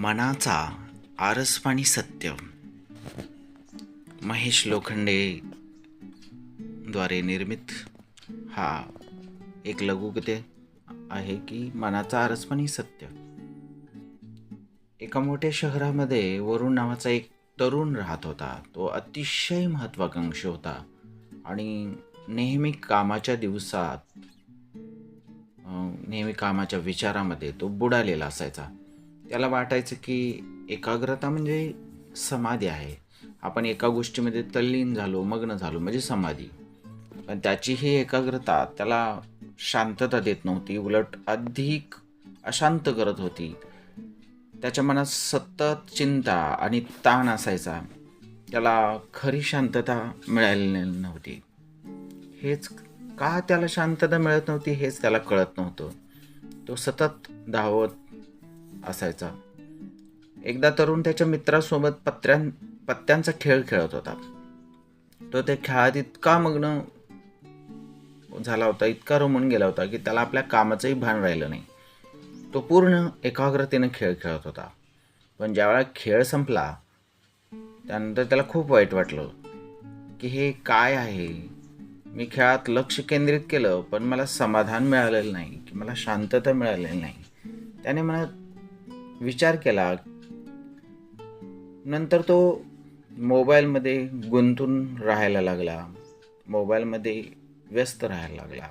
मनाचा आरसपाणी सत्य. महेश लोखंडे द्वारे निर्मित हा एक लघुगते आहे की मनाचा आरसपाणी सत्य. एका मोठ्या शहरामध्ये वरुण नावाचा एक तरुण राहत होता. तो अतिशय महत्वाकांक्षी होता आणि नेहमी कामाच्या दिवसात नेहमी कामाच्या विचारामध्ये तो बुडालेला असायचा. त्याला वाटायचं की एकाग्रता म्हणजे समाधी आहे. आपण एका गोष्टीमध्ये तल्लीन झालो मग्न झालो म्हणजे समाधी. पण त्याची ही एकाग्रता त्याला शांतता देत नव्हती उलट अधिक अशांत करत होती. त्याच्या मनात सतत चिंता आणि ताण असायचा. त्याला खरी शांतता मिळालेली नव्हती. हेच का त्याला शांतता मिळत नव्हती हेच त्याला कळत नव्हतं. तो सतत धावत असायचा. एकदा तरुण त्याच्या मित्रासोबत पत्र्यां पत्त्यांचा खेळ खेळत होता. तो त्या खेळात इतका मग्न झाला होता इतका रमून गेला होता की त्याला आपल्या कामाचंही भान राहिलं नाही. तो पूर्ण एकाग्रतेने खेळ खेळत होता. पण ज्यावेळा खेळ संपला त्यानंतर त्याला खूप वाईट वाटलं की हे काय आहे? मी खेळात लक्ष केंद्रित केलं पण मला समाधान मिळालेलं नाही की मला शांतता मिळालेली नाही. त्याने मला विचार केला नंतर तो मोबाईलमध्ये गुंतून राहायला लागला. मोबाईलमध्ये व्यस्त राहायला लागला.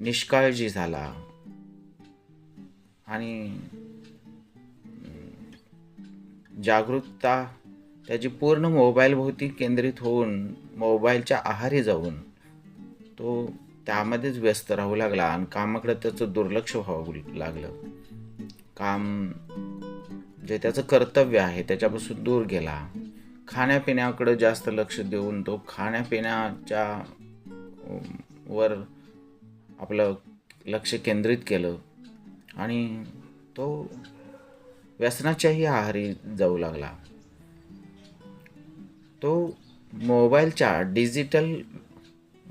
निष्काळजी झाला. आणि जागरूकता त्याची पूर्ण मोबाईलभोवती केंद्रित होऊन मोबाईलच्या आहारी जाऊन तो त्यामध्येच व्यस्त राहू लागला आणि कामाकडे त्याचं दुर्लक्ष व्हावं लागलं. काम जे त्याचं कर्तव्य आहे त्याच्यापासून दूर गेला. खाण्यापिण्याकडं जास्त लक्ष देऊन तो खाण्यापिण्याच्या वर आपलं लक्ष केंद्रित केलं. आणि तो व्यसनाच्याही आहारी जाऊ लागला. तो मोबाईलच्या डिजिटल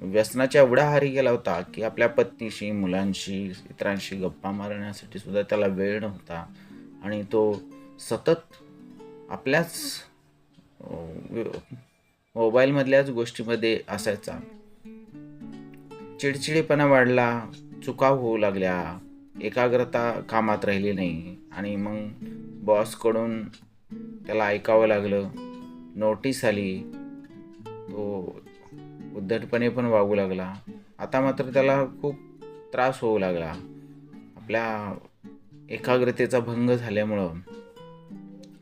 व्यसनाच्या एवढा हारी गेला होता की आपल्या पत्नीशी मुलांशी इतरांशी गप्पा मारण्यासाठी सुद्धा त्याला वेळ नव्हता. आणि तो सतत आपल्याच मोबाईलमधल्याच गोष्टीमध्ये असायचा. चिडचिडेपणा वाढला चुका होऊ लागल्या एकाग्रता कामात राहिली नाही. आणि मग बॉसकडून त्याला ऐकावं लागलं नोटीस आली तो उद्धटपणे पण वागू लागला. आता मात्र त्याला खूप त्रास होऊ लागला. आपल्या एकाग्रतेचा भंग झाल्यामुळं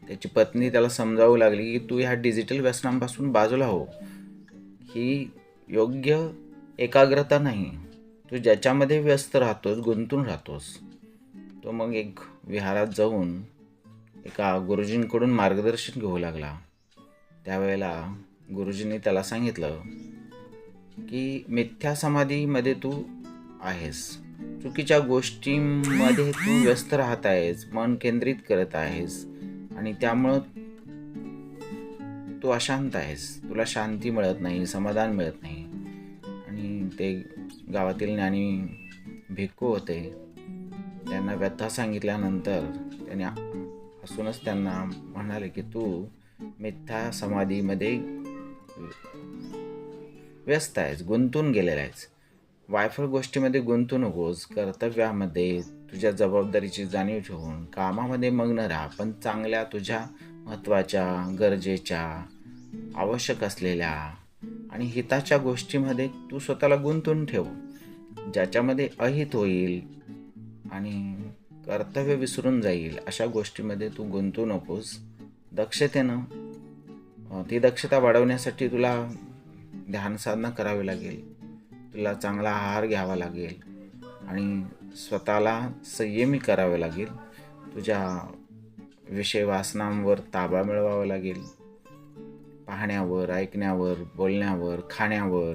त्याची पत्नी त्याला समजावू लागली की तू ह्या डिजिटल व्यसनांपासून बाजूला हो. ही योग्य एकाग्रता नाही. तू ज्याच्यामध्ये व्यस्त राहतोस गुंतून राहतोस तो मग एक विहारात जाऊन एका गुरुजींकडून मार्गदर्शन घेऊ लागला. त्यावेळेला गुरुजींनी त्याला सांगितलं की मिथ्या समाधीमध्ये तू आहेस. चुकीच्या गोष्टींमध्ये तू व्यस्त राहत आहेस मन केंद्रित करत आहेस आणि त्यामुळं तू अशांत आहेस. तुला शांती मिळत नाही समाधान मिळत नाही. आणि ते गावातील ज्ञानी भिक्खू होते त्यांना व्यथा सांगितल्यानंतर त्याने हसूनच त्यांना म्हणाले की तू मिथ्या समाधीमध्ये व्यस्त आहेस गुंतून गेलेला आहेस. वायफळ गोष्टीमध्ये गुंतू नकोस कर्तव्यामध्ये तुझ्या जबाबदारीची जाणीव ठेवून कामामध्ये मग्न राहा पण चांगल्या तुझ्या महत्त्वाच्या गरजेच्या आवश्यक असलेल्या आणि हिताच्या गोष्टीमध्ये तू स्वतःला गुंतून ठेव ज्याच्यामध्ये अहित होईल आणि कर्तव्य विसरून जाईल अशा गोष्टीमध्ये तू गुंतू नकोस दक्षतेनं ती दक्षता वाढवण्यासाठी तुला ध्यानसाधना करावी लागेल. तुला चांगला आहार घ्यावा लागेल आणि स्वतःला संयमी करावे लागेल. तुझ्या विषय वासनांवर ताबा मिळवावा लागेल. पाहण्यावर ऐकण्यावर बोलण्यावर खाण्यावर.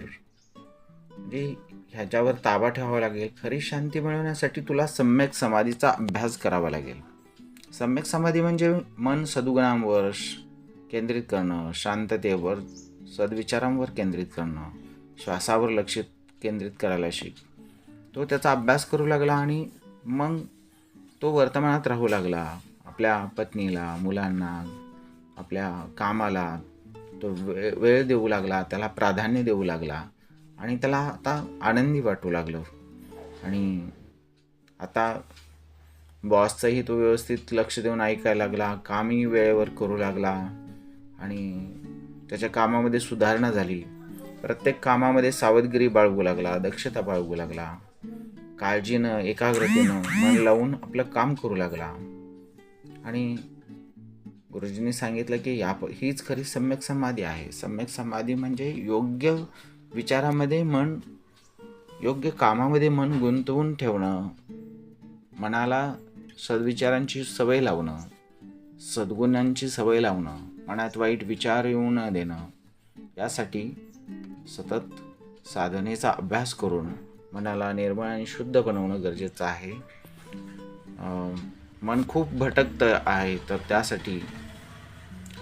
म्हणजे ह्याच्यावर ताबा ठेवावा लागेल. खरी शांती मिळवण्यासाठी तुला सम्यक समाधीचा अभ्यास करावा लागेल. सम्यक समाधी म्हणजे मन सदुगुणांवर श- केंद्रित करणं शांततेवर सद्विचारांवर केंद्रित करणं श्वासावर लक्ष केंद्रित करायला शिक तो त्याचा अभ्यास करू लागला आणि मग तो वर्तमानात राहू लागला. आपल्या पत्नीला मुलांना आपल्या कामाला तो वे वेळ देऊ लागला त्याला प्राधान्य देऊ लागला आणि त्याला आता आनंदी वाटू लागलं. आणि आता बॉसचंही तो व्यवस्थित लक्ष देऊन ऐकायला लागला कामही वेळेवर करू लागला आणि त्याच्या कामामध्ये सुधारणा झाली. प्रत्येक कामामध्ये सावधगिरी बाळगू लागला दक्षता बाळगू लागला. काळजीनं एकाग्रतेनं मन लावून आपलं काम करू लागला. आणि गुरुजींनी सांगितलं की या हीच खरी सम्यक समाधी आहे. सम्यक समाधी म्हणजे योग्य विचारामध्ये मन योग्य कामामध्ये मन गुंतवून ठेवणं. मनाला सद्विचारांची सवय लावणं. सद्गुणांची सवय लावणं. मनात वाईट विचार येऊ न देणं यासाठी सतत साधनेचा अभ्यास करून मनाला निर्मळ आणि शुद्ध बनवणं गरजेचं आहे. मन खूप भटकतं आहे तर त्यासाठी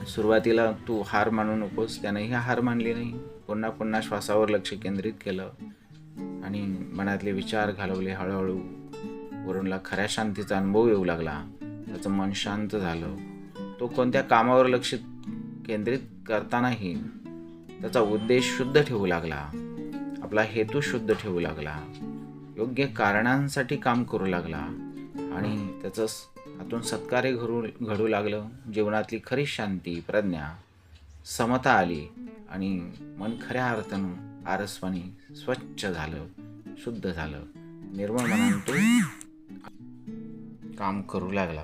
सुरुवातीला तू हार मानू नकोस. त्यानेही हार मानली नाही. पुन्हा पुन्हा श्वासावर लक्ष केंद्रित केलं आणि मनातले विचार घालवले हळूहळू. वरुणला खऱ्या शांतीचा अनुभव येऊ लागला. त्याचं मन शांत झालं. तो कोणत्या कामावर लक्ष केंद्रित करतानाही त्याचा उद्देश शुद्ध ठेवू लागला. आपला हेतू शुद्ध ठेवू लागला. योग्य कारणांसाठी काम करू लागला. आणि त्याचं हातून सत्कार्य घडू घडू लागलं. जीवनातली खरी शांती प्रज्ञा समता आली. आणि मन खऱ्या अर्थानं आरसवाणी स्वच्छ झालं शुद्ध झालं. निर्मळ मनाने तो काम करू लागला.